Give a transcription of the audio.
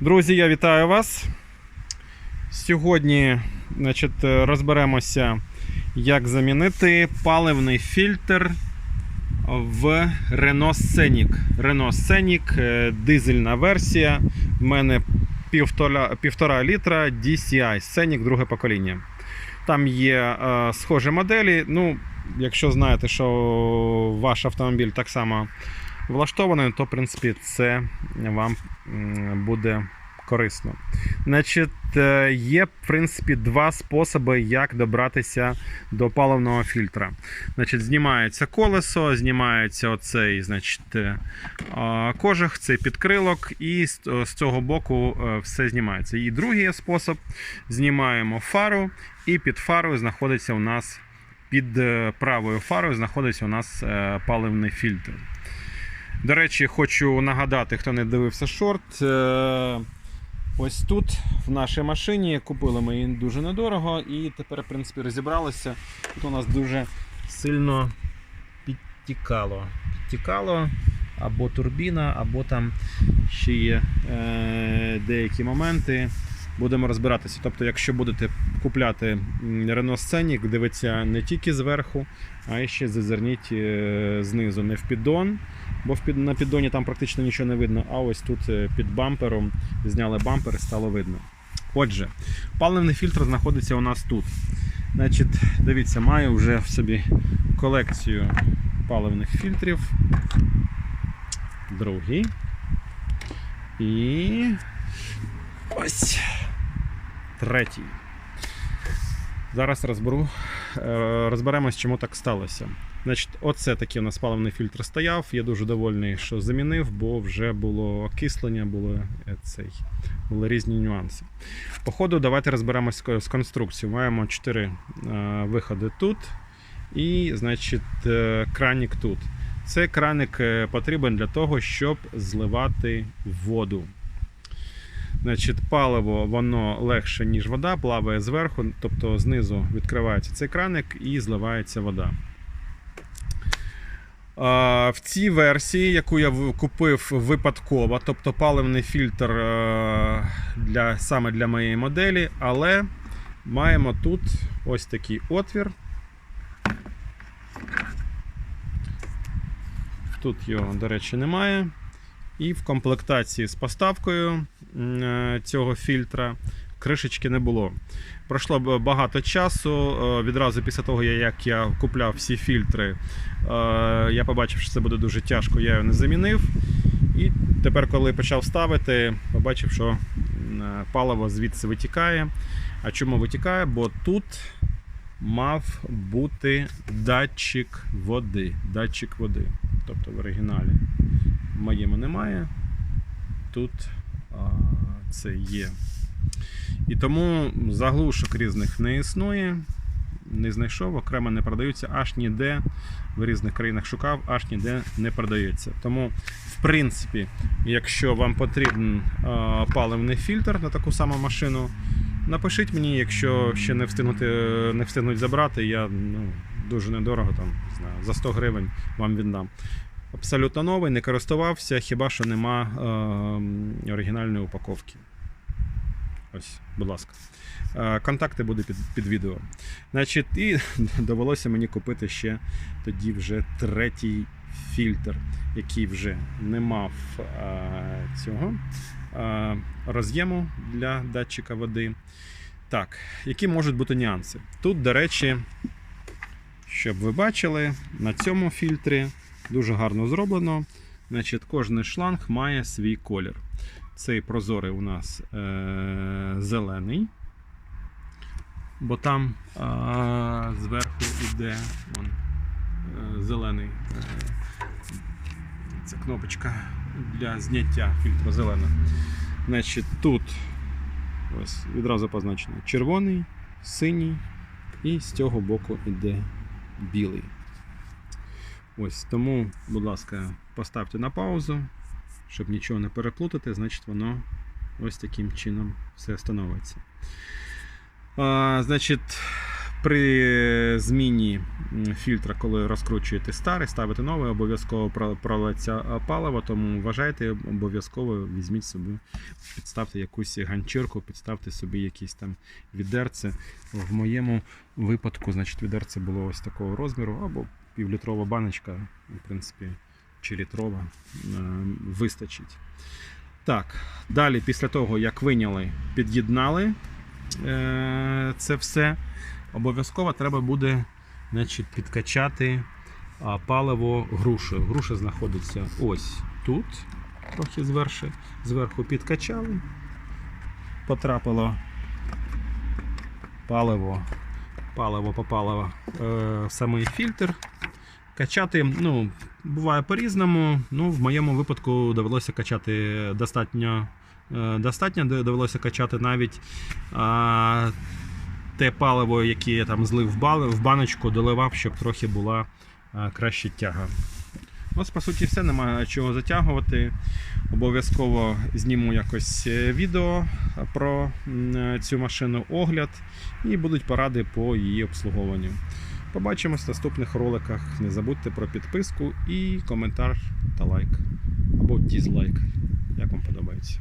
Друзі, я вітаю вас. Сьогодні значить, розберемося, як замінити паливний фільтр в Renault Scenic. Renault Scenic, е, дизельна версія. В мене півтора, півтора літра DCI Scenic друге покоління. Там є е, схожі моделі. Ну, якщо знаєте, що ваш автомобіль так само влаштований, то в принципі це вам буде корисно. Значить, е, є в принципі два способи, як добратися до паливного фільтра. Значить, знімається колесо, знімається оцей, значить, е, кожух, цей підкрилок, і з, цього боку е, все знімається. І другий спосіб: знімаємо фару, і під фарою знаходиться у нас під правою фарою знаходиться у нас паливний фільтр. До речі, хочу нагадати, хто не дивився шорт. е, Ось тут, в нашій машині, купили ми її дуже недорого, і тепер, в принципі, розібралися. Тут у нас дуже сильно підтікало. Підтікало або турбіна, або там ще є е, деякі моменти. Будемо розбиратися. Тобто, якщо будете купляти Renault Scenic, дивіться не тільки зверху, а ще зазирніть е, знизу, не в піддон, бо на піддоні там практично нічого не видно, а ось тут е, під бампером зняли бампер і стало видно. Отже, паливний фільтр знаходиться у нас тут. Значить, дивіться, маю вже в собі колекцію паливних фільтрів. Другий. І ось третій. Зараз розберу, е, розберемось, чому так сталося. Значить, оце такий у нас паливний фільтр стояв. Я дуже довольний, що замінив, бо вже було окислення, було, е, цей, були різні нюанси. По ходу давайте розберемось з- конструкцією. Маємо 4 е, виходи тут і, значить, е, кранік тут. Цей краник потрібен для того, щоб зливати воду. Значить, паливо воно легше, ніж вода, плаває зверху, тобто знизу відкривається цей краник і зливається вода. В цій версії, яку я купив випадково, тобто паливний фільтр е, для, саме для моєї моделі, але маємо тут ось такий отвір. Тут його, до речі, немає. І в комплектації з поставкою е, цього фільтра кришечки не було. Пройшло багато часу. е, Відразу після того, як я купляв всі фільтри, е, я побачив, що це буде дуже тяжко, я його не замінив. І тепер, коли почав ставити, побачив, що е, паливо звідси витікає. А чому витікає? Бо тут мав бути датчик води. Датчик води. Тобто в оригіналі в моєму немає. Тут а, це є. І тому заглушок різних не існує. Не знайшов, окремо не продаються, аж ніде в різних країнах шукав, аж ніде не продається. Тому, в принципі, якщо вам потрібен паливний фільтр на таку саму машину, напишіть мені, якщо ще не встигнути, не встигнуть забрати, я ну, дуже недорого, там, не знаю, за 100 гривень вам віддам. Абсолютно новий, не користувався, хіба що нема е, оригінальної упаковки. Ось, будь ласка. Е, контакти будуть під, під відео. Значить, і довелося мені купити ще тоді вже третій фільтр, який вже не мав е, цього е, роз'єму для датчика води. Так, які можуть бути нюанси? Тут, до речі, щоб ви бачили, на цьому фільтрі дуже гарно зроблено. Значить, кожний шланг має свій колір. Цей прозорий у нас е- зелений, бо там е- зверху йде вон, е- зелений. Е- це кнопочка для зняття фільтру зелена. Значить, тут ось відразу позначено червоний, синій, і з цього боку йде білий. Ось тому, будь ласка, поставте на паузу, щоб нічого не переплутати, значить воно ось таким чином все становиться. А, значить, При зміні фільтра, коли розкручуєте старий, ставите новий, обов'язково про- пролиться паливо, тому вважайте, обов'язково візьміть собі, підставте якусь ганчірку, підставте собі якісь там відерце. В моєму випадку, значить, відерце було ось такого розміру, або півлітрова баночка, в принципі, чи літрова, е, вистачить. Так, далі, після того, як виняли, під'єднали е, це все, обов'язково треба буде значить, підкачати паливо грушею. Груша знаходиться ось тут, трохи зверху, зверху підкачали, потрапило паливо, паливо попало е, в самий фільтр. Качати, ну, буває по-різному. Ну, в моєму випадку довелося качати достатньо. е, Достатньо довелося качати навіть а, те паливо, яке я там злив в, баночку, доливав, щоб трохи була а, краще тяга. Ось, по суті, все, немає чого затягувати. Обов'язково зніму якось е, відео про е, цю машину, огляд, і будуть поради по її обслуговуванню. Побачимось в наступних роликах. Не забудьте про підписку і коментар та лайк. Або дізлайк, як вам подобається.